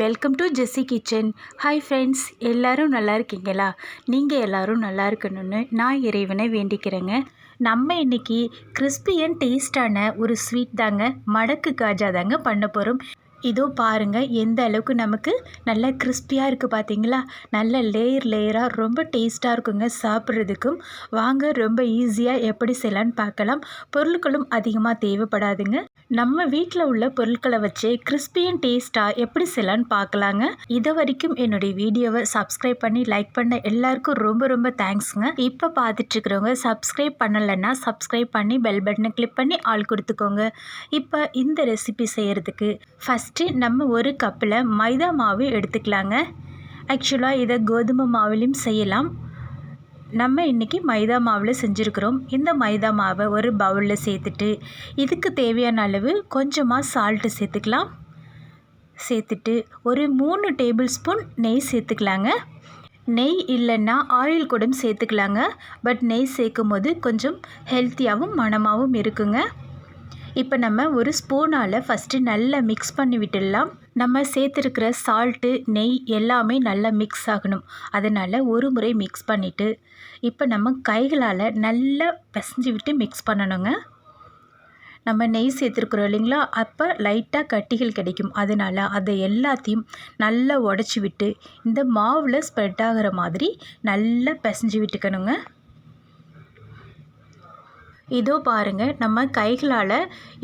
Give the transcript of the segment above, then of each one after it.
Welcome to Jessie kitchen hi friends எல்லோரும் நல்லா இருக்கீங்களா? நீங்கள் எல்லோரும் நல்லா இருக்கணும்னு நான் இறைவனை வேண்டிக்கிறேங்க. நம்ம இன்னைக்கு கிறிஸ்பி அண்ட் டேஸ்டான ஒரு ஸ்வீட் தாங்க மடக்கு காஜா தாங்க பண்ண போகிறோம் இதோ பாருங்கள் எந்த அளவுக்கு நமக்கு நல்லா கிறிஸ்பியாக இருக்குது பார்த்தீங்களா நல்ல லேயர் லேயராக ரொம்ப டேஸ்ட்டாக இருக்குங்க சாப்பிட்றதுக்கும். வாங்க ரொம்ப ஈஸியாக எப்படி செய்யலான்னு பார்க்கலாம். பொருட்களும் அதிகமாக தேவைப்படாதுங்க. நம்ம வீட்டில் உள்ள பொருட்களை வச்சு கிறிஸ்பி அண்ட் டேஸ்ட்டாக எப்படி செய்யலான்னு பார்க்கலாங்க. இது வரைக்கும் என்னுடைய வீடியோவை சப்ஸ்கிரைப் பண்ணி லைக் பண்ண எல்லாருக்கும் ரொம்ப ரொம்ப தேங்க்ஸுங்க இப்போ பார்த்துட்டு இருக்கிறவங்க சப்ஸ்கிரைப் பண்ணலைன்னா சப்ஸ்கிரைப் பண்ணி பெல் பட்டனை கிளிக் பண்ணி ஆள் கொடுத்துக்கோங்க. இப்போ இந்த ரெசிபி செய்கிறதுக்கு ஃபஸ்ட் ஃபஸ்ட்டு நம்ம ஒரு கப்பில் மைதா மாவு எடுத்துக்கலாங்க. ஆக்சுவலாக இதை கோதுமை மாவுலேயும் செய்யலாம். நம்ம இன்றைக்கி மைதா மாவில் செஞ்சுருக்கிறோம். இந்த மைதா மாவை ஒரு பவுலில் சேர்த்துட்டு இதுக்கு தேவையான அளவு கொஞ்சமாக சால்ட்டு சேர்த்துக்கலாம். சேர்த்துட்டு ஒரு மூணு டேபிள் ஸ்பூன் நெய் சேர்த்துக்கலாங்க. நெய் இல்லைன்னா ஆயில் கூட சேர்த்துக்கலாங்க. பட் நெய் சேர்க்கும் போது கொஞ்சம் ஹெல்த்தியாகவும் மனமாகவும் இருக்குங்க. இப்போ நம்ம ஒரு ஸ்பூனால் ஃபஸ்ட்டு நல்லா மிக்ஸ் பண்ணி விட்டுடலாம். நம்ம சேர்த்துருக்கிற சால்ட்டு நெய் எல்லாமே நல்லா மிக்ஸ் ஆகணும். அதனால் ஒரு முறை மிக்ஸ் பண்ணிவிட்டு இப்போ நம்ம கைகளால் நல்லா பிசைஞ்சு விட்டு மிக்ஸ் பண்ணணுங்க. நம்ம நெய் சேர்த்துருக்குறோம் இல்லைங்களா? அப்போ லைட்டாக கட்டிகள் கிடைக்கும். அதனால் அதை எல்லாத்தையும் நல்லா உடச்சி விட்டு இந்த மாவில் ஸ்ப்ரெட் ஆகிற மாதிரி நல்லா பிசைஞ்சு விட்டுக்கணுங்க. இதோ பாருங்கள் நம்ம கைகளால்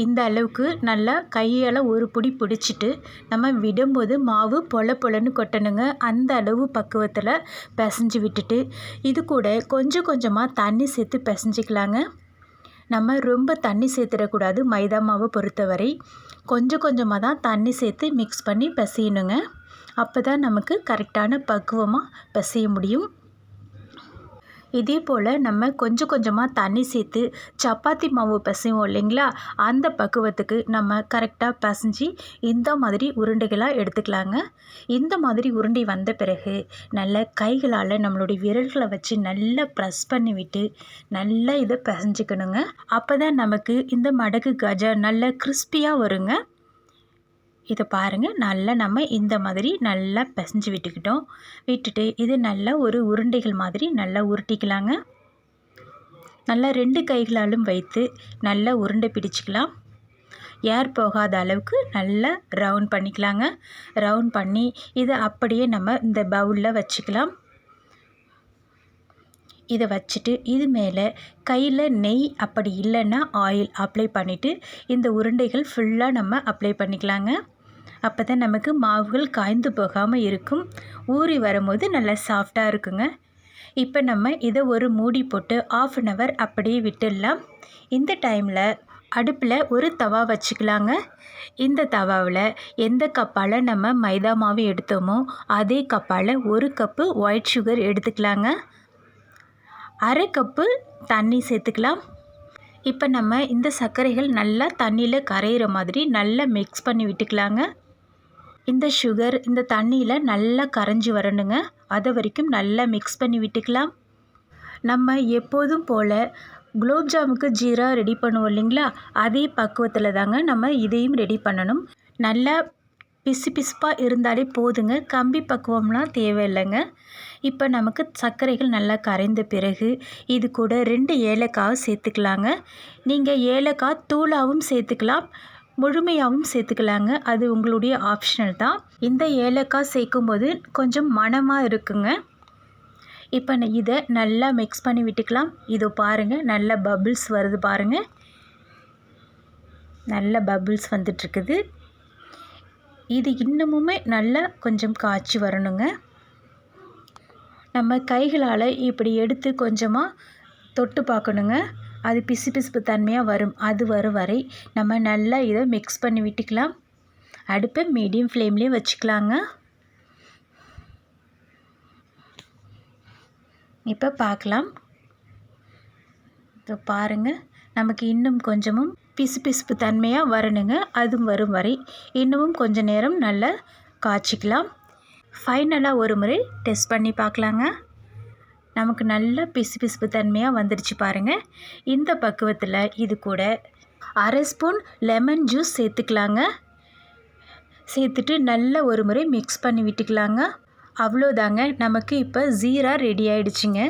இந்த அளவுக்கு நல்லா கையால் ஒரு பிடி பிடிச்சிட்டு நம்ம விடும்போது மாவு பொல பொலன்னு கொட்டணுங்க. அந்த அளவு பக்குவத்தில் பிசைஞ்சு விட்டுட்டு இது கூட கொஞ்சம் கொஞ்சமாக தண்ணி சேர்த்து பிசைஞ்சிக்கலாங்க. நம்ம ரொம்ப தண்ணி சேர்த்துடக்கூடாது மைதா மாவை பொறுத்தவரை. கொஞ்சம் கொஞ்சமாக தான் தண்ணி சேர்த்து மிக்ஸ் பண்ணி பிசையணுங்க. அப்போ தான் நமக்கு கரெக்டான பக்குவமாக பிசைய முடியும். இதே போல் நம்ம கொஞ்சம் கொஞ்சமாக தண்ணி சேர்த்து சப்பாத்தி மாவு பிசைவோம் இல்லைங்களா? அந்த பக்குவத்துக்கு நம்ம கரெக்டாக பிசைஞ்சு இந்த மாதிரி உருண்டைகளாக எடுத்துக்கலாங்க. இந்த மாதிரி உருண்டை வந்த பிறகு நல்ல கைகளால் நம்மளுடைய விரல்களை வச்சு நல்லா ப்ரெஸ் பண்ணி விட்டு நல்லா இதை பிசைஞ்சிக்கணுங்க. அப்போ தான் நமக்கு இந்த மடகு கஜா நல்ல கிறிஸ்பியாக வருங்க. இதை பாருங்கள் நல்லா நம்ம இந்த மாதிரி நல்லா பிசைஞ்சு விட்டுக்கிட்டோம். விட்டுட்டு இது நல்லா ஒரு உருண்டைகள் மாதிரி நல்லா உருட்டிக்கலாங்க. நல்லா ரெண்டு கைகளாலும் வைத்து நல்லா உருண்டை பிடிச்சிக்கலாம். ஏர் போகாத அளவுக்கு நல்லா ரவுண்ட் பண்ணிக்கலாங்க. ரவுண்ட் பண்ணி இதை அப்படியே நம்ம இந்த பவுலில் வச்சுக்கலாம். இதை வச்சுட்டு இது மேலே கையில் நெய் அப்படி இல்லைன்னா ஆயில் அப்ளை பண்ணிவிட்டு இந்த உருண்டைகள் ஃபுல்லாக நம்ம அப்ளை பண்ணிக்கலாங்க. அப்போ தான் நமக்கு மாவுகள் காய்ந்து போகாமல் இருக்கும். ஊறி வரும்போது நல்லா சாஃப்டாக இருக்குங்க. இப்போ நம்ம இதை ஒரு மூடி போட்டு ஆஃப் அன் ஹவர் அப்படியே விட்டுடலாம். இந்த டைமில் அடுப்பில் ஒரு தவா வச்சுக்கலாங்க. இந்த தவாவில் எந்த கப்பால் நம்ம மைதா மாவு எடுத்தோமோ அதே கப்பால் ஒரு கப்பு ஒயிட் சுகர் எடுத்துக்கலாங்க. அரை கப்பு தண்ணி சேர்த்துக்கலாம். இப்போ நம்ம இந்த சர்க்கரைகள் நல்லா தண்ணியில் கரையிற மாதிரி நல்லா மிக்ஸ் பண்ணி விட்டுக்கலாங்க. இந்த சுகர் இந்த தண்ணியில் நல்லா கரைஞ்சி வரணுங்க. அது வரைக்கும் நல்லா மிக்ஸ் பண்ணி விட்டுக்கலாம். நம்ம எப்போதும் போல் குலோப்ஜாமுக்கு ஜீரா ரெடி பண்ணுவோம் இல்லைங்களா? அதே பக்குவத்தில் தாங்க நம்ம இதையும் ரெடி பண்ணணும். நல்லா பிசு பிசுப்பாக இருந்தாலே போதுங்க. கம்பி பக்குவம்லாம் தேவையில்லைங்க. இப்போ நமக்கு சர்க்கரைகள் நல்லா கரைந்த பிறகு இது கூட ரெண்டு ஏலக்காய் சேர்த்துக்கலாங்க. நீங்கள் ஏலக்காய் தூளாகவும் சேர்த்துக்கலாம். முழுமையாகவும் சேர்த்துக்கலாங்க. அது உங்களுடைய ஆப்ஷனல் தான். இந்த ஏலக்காய் சேர்க்கும்போது கொஞ்சம் மணமாக இருக்குங்க. இப்போ இதை நல்லா மிக்ஸ் பண்ணி விட்டுக்கலாம். இதோ பாருங்கள் நல்ல பபுள்ஸ் வருது பாருங்கள் நல்ல பபுள்ஸ் வந்துட்டுருக்குது. இது இன்னமுமே நல்லா கொஞ்சம் காய்ச்சி வரணுங்க. நம்ம கைகளால் இப்படி எடுத்து கொஞ்சமாக தொட்டு பார்க்கணுங்க. அது பிசு பிசுப்பு தன்மையாக வரும். அது வரும் வரை நம்ம நல்லா இதை மிக்ஸ் பண்ணி விட்டுக்கலாம். அடுப்பை மீடியம் ஃப்ளேம்லேயும் வச்சுக்கலாங்க. இப்போ பார்க்கலாம். இப்போ பாருங்கள் நமக்கு இன்னும் கொஞ்சமும் பிசு பிசுப்பு தன்மையாக வரணுங்க. அதுவும் வரும் வரை இன்னமும் கொஞ்ச நேரம் நல்லா காய்ச்சிக்கலாம். ஃபைனலாக ஒரு முறை டெஸ்ட் பண்ணி பார்க்கலாங்க. நமக்கு நல்ல பிசு பிசுப்பு தன்மையாக வந்துடுச்சு பாருங்கள் இந்த பக்குவத்தில் இது கூட அரை ஸ்பூன் லெமன் ஜூஸ் சேர்த்துக்கலாங்க. சேர்த்துட்டு நல்ல ஒரு முறை மிக்ஸ் பண்ணி விட்டுக்கலாங்க. அவ்வளோதாங்க. நமக்கு இப்போ ஜீரா ரெடி ஆயிடுச்சுங்க.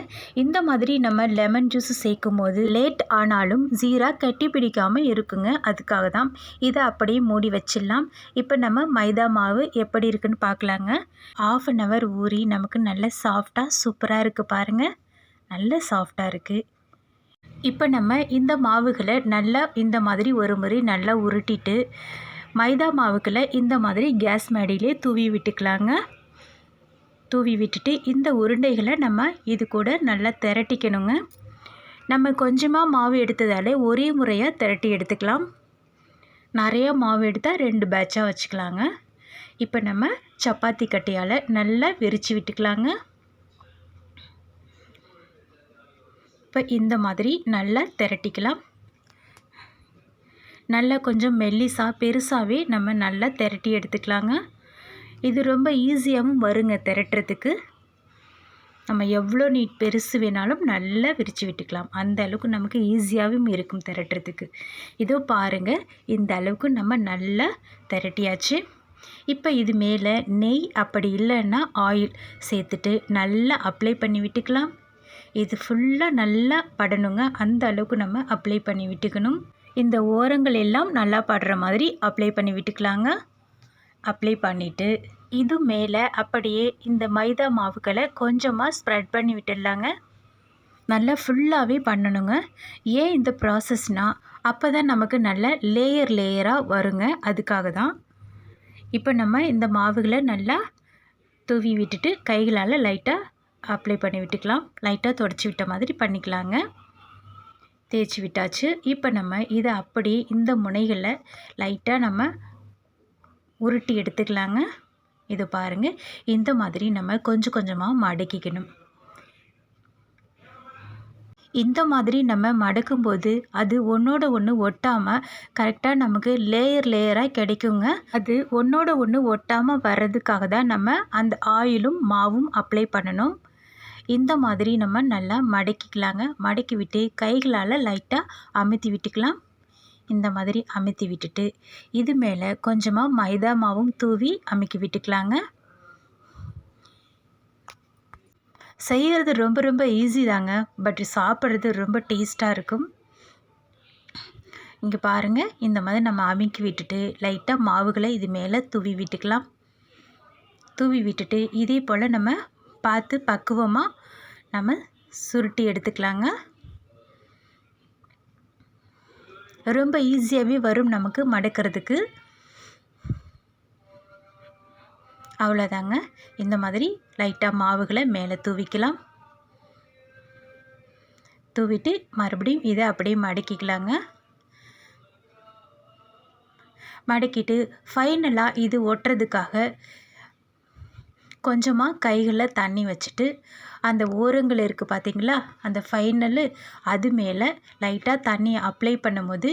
இந்த மாதிரி நம்ம லெமன் ஜூஸ் சேர்க்கும் போது லேட் ஆனாலும் ஜீரா கட்டி பிடிக்காமல் இருக்குங்க. அதுக்காக தான் இதை அப்படியே மூடி வச்சிடலாம். இப்போ நம்ம மைதா மாவு எப்படி இருக்குன்னு பார்க்கலாங்க. ஆஃப் அன் ஹவர் ஊறி நமக்கு நல்ல சாஃப்டாக சூப்பராக இருக்குது பாருங்கள் நல்ல சாஃப்டாக இருக்குது இப்போ நம்ம இந்த மாவுகளை நல்லா இந்த மாதிரி ஒரு முறை நல்லா உருட்டிட்டு மைதா மாவுக்களை இந்த மாதிரி கேஸ் மேடையிலே தூவி விட்டுக்கலாங்க. தூவி விட்டுட்டு இந்த உருண்டைகளை நம்ம இது கூட நல்லா திரட்டிக்கணுங்க. நம்ம கொஞ்சமாக மாவு எடுத்ததாலே ஒரே முறையாக திரட்டி எடுத்துக்கலாம். நிறைய மாவு எடுத்தால் ரெண்டு பேட்சாக வச்சுக்கலாங்க. இப்போ நம்ம சப்பாத்தி கட்டையால் நல்லா விரித்து விட்டுக்கலாங்க. இப்போ இந்த மாதிரி நல்லா திரட்டிக்கலாம். நல்லா கொஞ்சம் மெல்லிசாக பெருசாகவே நம்ம நல்லா திரட்டி எடுத்துக்கலாங்க. இது ரொம்ப ஈஸியாகவும் வருங்க திரட்டுறதுக்கு. நம்ம எவ்வளோ நீட் பெருசு வேணாலும் நல்லா விரித்து விட்டுக்கலாம். அந்த அளவுக்கு நமக்கு ஈஸியாகவும் இருக்கும் திரட்டுறதுக்கு. இதோ பாருங்கள் இந்த அளவுக்கு நம்ம நல்லா திரட்டியாச்சு. இப்போ இது மேலே நெய் அப்படி இல்லைன்னா ஆயில் சேர்த்துட்டு நல்லா அப்ளை பண்ணி விட்டுக்கலாம். இது ஃபுல்லாக நல்லா படணுங்க. அந்த அளவுக்கு நம்ம அப்ளை பண்ணி விட்டுக்கணும். இந்த ஓரங்கள் எல்லாம் நல்லா படுற மாதிரி அப்ளை பண்ணி விட்டுக்கலாங்க. அப்ளை பண்ணிவிட்டு இது மேலே அப்படியே இந்த மைதா மாவுக்களை கொஞ்சமாக ஸ்ப்ரெட் பண்ணி விட்டுடலாங்க. நல்லா ஃபுல்லாகவே பண்ணணுங்க. ஏன் இந்த ப்ராசஸ்னால் அப்போ தான் நமக்கு நல்ல லேயர் லேயராக வருங்க. அதுக்காக தான். இப்போ நம்ம இந்த மாவுகளை நல்லா தூவி விட்டுட்டு கைகளால் லைட்டாக அப்ளை பண்ணி விட்டுக்கலாம். லைட்டாக தொடச்சி விட்ட மாதிரி பண்ணிக்கலாங்க. தேய்ச்சி விட்டாச்சு. இப்போ நம்ம இதை அப்படியே இந்த முனைகளை லைட்டாக நம்ம உருட்டி எடுத்துக்கலாங்க. இது பாருங்கள் இந்த மாதிரி நம்ம கொஞ்சம் கொஞ்சமாக மடக்கிக்கணும். இந்த மாதிரி நம்ம மடக்கும்போது அது ஒன்றோட ஒன்று ஒட்டாமல் கரெக்டாக நமக்கு லேயர் லேயராக கிடைக்குங்க. அது ஒன்றோட ஒன்று ஒட்டாமல் வர்றதுக்காக தான் நம்ம அந்த ஆயிலும் மாவும் அப்ளை பண்ணணும். இந்த மாதிரி நம்ம நல்லா மடக்கிக்கலாங்க. மடக்கி விட்டு கைகளால் லைட்டாக அமுத்தி விட்டுக்கலாம். இந்த மாதிரி அமைத்து விட்டுட்டு இது மேலே கொஞ்சமாக மைதா மாவும் தூவி அமைக்கி விட்டுக்கலாங்க. செய்கிறது ரொம்ப ரொம்ப ஈஸி தாங்க. பட் சாப்பிட்றது ரொம்ப டேஸ்ட்டாக இருக்கும். இங்கே பாருங்கள் இந்த மாதிரி நம்ம அமுக்கி விட்டுட்டு லைட்டாக மாவுகளை இது மேலே தூவி விட்டுக்கலாம். தூவி விட்டுட்டு இதே போல் நம்ம பார்த்து பக்குவமாக நம்ம சுருட்டி எடுத்துக்கலாங்க. ரொம்ப ஈஸியாகவே வரும் நமக்கு மடக்கிறதுக்கு. அவ்வளோதாங்க. இந்த மாதிரி லைட்டாக மாவுகளை மேலே தூவிக்கலாம். தூவிட்டு மறுபடியும் இதை அப்படியே மடக்கிக்கலாங்க. மடக்கிட்டு ஃபைனலாக இது ஒட்டுறதுக்காக கொஞ்சமாக கைகளில் தண்ணி வச்சுட்டு அந்த ஓரங்கள் இருக்குது பார்த்தீங்களா அந்த ஃபைனலு அது மேலே லைட்டாக தண்ணியை அப்ளை பண்ணும்போது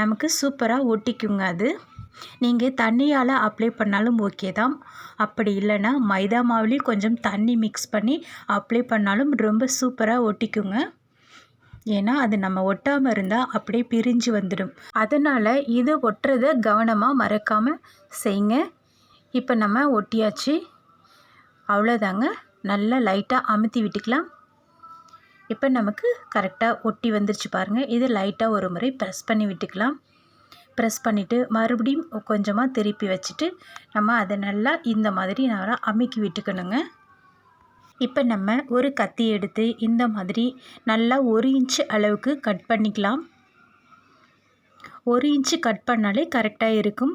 நமக்கு சூப்பராக ஒட்டிக்குங்க அது. நீங்கள் தண்ணியால் அப்ளை பண்ணாலும் ஓகே தான். அப்படி இல்லைன்னா மைதா மாவுலேயும் கொஞ்சம் தண்ணி மிக்ஸ் பண்ணி அப்ளை பண்ணாலும் ரொம்ப சூப்பராக ஒட்டிக்குங்க. ஏன்னா அது நம்ம ஒட்டாமல் இருந்தால் அப்படியே பிரிஞ்சு வந்துடும். அதனால் இது ஒட்டுறத கவனமாக மறக்காமல் செய்யுங்க. இப்போ நம்ம ஒட்டியாச்சு. அவ்வளோதாங்க. நல்லா லைட்டாக அமுத்தி விட்டுக்கலாம். இப்போ நமக்கு கரெக்டாக ஒட்டி வந்துருச்சு பாருங்கள் இது லைட்டாக ஒரு முறை ப்ரெஸ் பண்ணி விட்டுக்கலாம். ப்ரெஸ் பண்ணிவிட்டு மறுபடியும் கொஞ்சமாக திருப்பி வச்சுட்டு நம்ம அதை நல்லா இந்த மாதிரி நல்லா அமுக்கி விட்டுக்கணுங்க. இப்போ நம்ம ஒரு கத்தி எடுத்து இந்த மாதிரி நல்லா ஒரு இன்ச்சு அளவுக்கு கட் பண்ணிக்கலாம். ஒரு இன்ச்சு கட் பண்ணாலே கரெக்டாக இருக்கும்.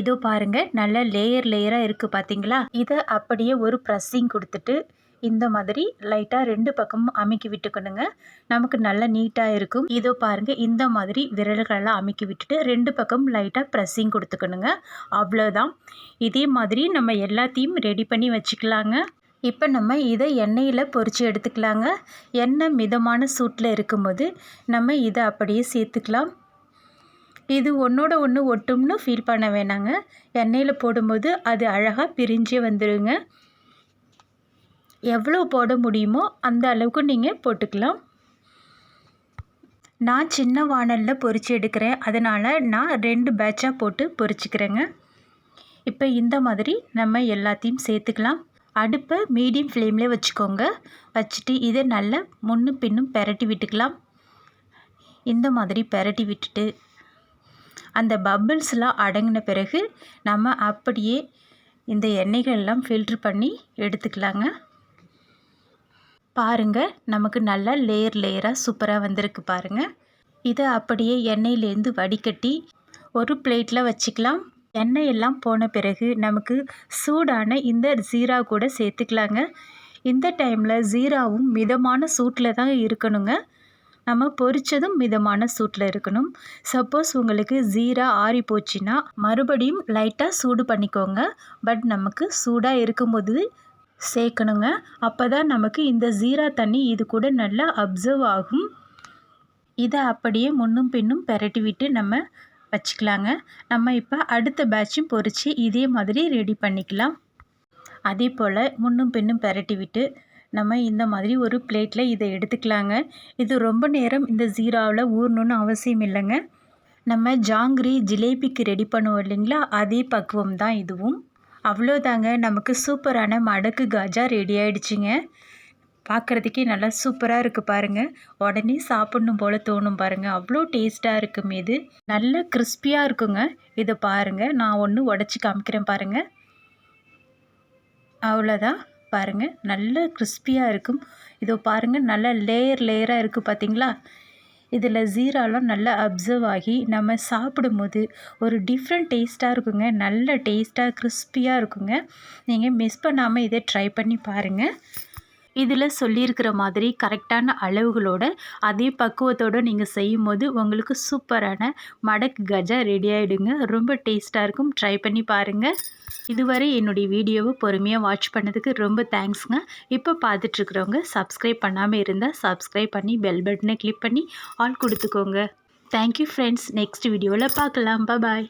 இதோ பாருங்கள் நல்ல லேயர் லேயராக இருக்குது பார்த்தீங்களா இதை அப்படியே ஒரு ப்ரெஸ்ஸிங் கொடுத்துட்டு இந்த மாதிரி லைட்டாக ரெண்டு பக்கமும் அமுக்கி விட்டுக்கணுங்க. நமக்கு நல்லா நீட்டாக இருக்கும். இதோ பாருங்கள் இந்த மாதிரி விரல்களெல்லாம் அமுக்கி விட்டுட்டு ரெண்டு பக்கமும் லைட்டாக ப்ரெஸ்ஸிங் கொடுத்துக்கணுங்க. அவ்வளோதான் இதே மாதிரி நம்ம எல்லாத்தையும் ரெடி பண்ணி வச்சுக்கலாங்க. இப்போ நம்ம இதை எண்ணெயில் பொரித்து எடுத்துக்கலாங்க. எண்ணெய் மிதமான சூட்டில் இருக்கும்போது நம்ம இதை அப்படியே சேர்த்துக்கலாம். இது ஒன்றோட ஒன்று ஒட்டும்னு ஃபீல் பண்ண வேணாங்க. எண்ணெயில் போடும்போது அது அழகாக பிரிஞ்சே வந்துடுங்க எவ்வளோ போட முடியுமோ அந்த அளவுக்கு நீங்கள் போட்டுக்கலாம். நான் சின்ன வானலில் பொரித்து எடுக்கிறேன். அதனால் நான் ரெண்டு பேட்சாக போட்டு பொரிச்சிக்கிறேங்க. இப்போ இந்த மாதிரி நம்ம எல்லாத்தையும் சேர்த்துக்கலாம். அடுப்பை மீடியம் ஃப்ளேமில் வச்சுக்கோங்க. வச்சுட்டு இதை நல்லா முன்னும் பின்னும் பெரட்டி விட்டுக்கலாம். இந்த மாதிரி பெரட்டி விட்டுட்டு அந்த பபிள்ஸ்லாம் அடங்கின பிறகு நம்ம அப்படியே இந்த எண்ணெய்கள்லாம் ஃபில்ட்ரு பண்ணி எடுத்துக்கலாங்க. பாருங்கள் நமக்கு நல்லா லேயர் லேயராக சூப்பராக வந்திருக்கு பாருங்கள் இதை அப்படியே எண்ணெயிலேருந்து வடிகட்டி ஒரு பிளேட்டில் வச்சுக்கலாம். எண்ணெய் எல்லாம் போன பிறகு நமக்கு சூடான இந்த ஜீரா கூட சேர்த்துக்கலாங்க. இந்த டைமில் ஜீராவும் மிதமான சூட்டில் தான் இருக்கணுங்க. நம்ம பொரித்ததும் மிதமான சூட்டில் இருக்கணும். சப்போஸ் உங்களுக்கு ஜீரா ஆறி போச்சுன்னா மறுபடியும் லைட்டாக சூடு பண்ணிக்கோங்க. பட் நமக்கு சூடாக இருக்கும்போது சேர்க்கணுங்க. அப்போ தான் நமக்கு இந்த ஜீரா தண்ணி இது கூட நல்லா அப்சர்வ் ஆகும். இதை அப்படியே முன்னும் பின்னும் பெரட்டி விட்டு நம்ம வச்சுக்கலாங்க. நம்ம இப்போ அடுத்த பேட்சும் பொறித்து இதே மாதிரி ரெடி பண்ணிக்கலாம். அதே போல் முன்னும் பின்னும் பெரட்டி விட்டு நம்ம இந்த மாதிரி ஒரு பிளேட்டில் இதை எடுத்துக்கலாங்க. இது ரொம்ப நேரம் இந்த ஜீராவில் ஊறணுன்னு அவசியம் இல்லைங்க. நம்ம ஜாங்கிரி ஜிலேபிக்கு ரெடி பண்ணுவோம் இல்லைங்களா? அதே பக்குவம் தான் இதுவும். அவ்வளோதாங்க. நமக்கு சூப்பரான மடக்கு காஜா ரெடி ஆகிடுச்சிங்க பார்க்குறதுக்கே நல்லா சூப்பராக இருக்குது பாருங்கள் உடனே சாப்பிட்ணும் போல் தோணும் பாருங்கள் அவ்வளோ டேஸ்ட்டாக இருக்கும் இது. நல்ல கிறிஸ்பியாக இருக்குங்க. இதை பாருங்கள் நான் ஒன்று உடச்சி காமிக்கிறேன் பாருங்கள் அவ்வளோதான். பாருங்கள் நல்ல கிறிஸ்பியாக இருக்கும். இதோ பாருங்கள் நல்ல லேயர் லேயராக இருக்குது பார்த்தீங்களா இதில் ஜீராலாம் நல்லா அப்சர்வ் ஆகி நம்ம சாப்பிடும்போது ஒரு டிஃப்ரெண்ட் டேஸ்ட்டாக இருக்குங்க. நல்ல டேஸ்ட்டாக கிறிஸ்பியாக இருக்குங்க. நீங்கள் மிஸ் பண்ணாமல் இதை ட்ரை பண்ணி பாருங்கள் இதில் சொல்லியிருக்கிற மாதிரி கரெக்டான அளவுகளோட அதே பக்குவத்தோடு நீங்கள் செய்யும் போது உங்களுக்கு சூப்பரான மடக்கு கஜா ரெடி ஆகிடுங்க ரொம்ப டேஸ்ட்டாக இருக்கும். ட்ரை பண்ணி பாருங்கள் இதுவரை என்னுடைய வீடியோவை பொறுமையாக வாட்ச் பண்ணதுக்கு ரொம்ப தேங்க்ஸுங்க இப்போ பார்த்துட்ருக்குறவங்க சப்ஸ்கிரைப் பண்ணாமல் இருந்தால் சப்ஸ்கிரைப் பண்ணி பெல் பட்டனை கிளிக் பண்ணி ஆல் கொடுத்துக்கோங்க. தேங்க்யூ ஃப்ரெண்ட்ஸ் நெக்ஸ்ட் வீடியோவில் பார்க்கலாம் பாய்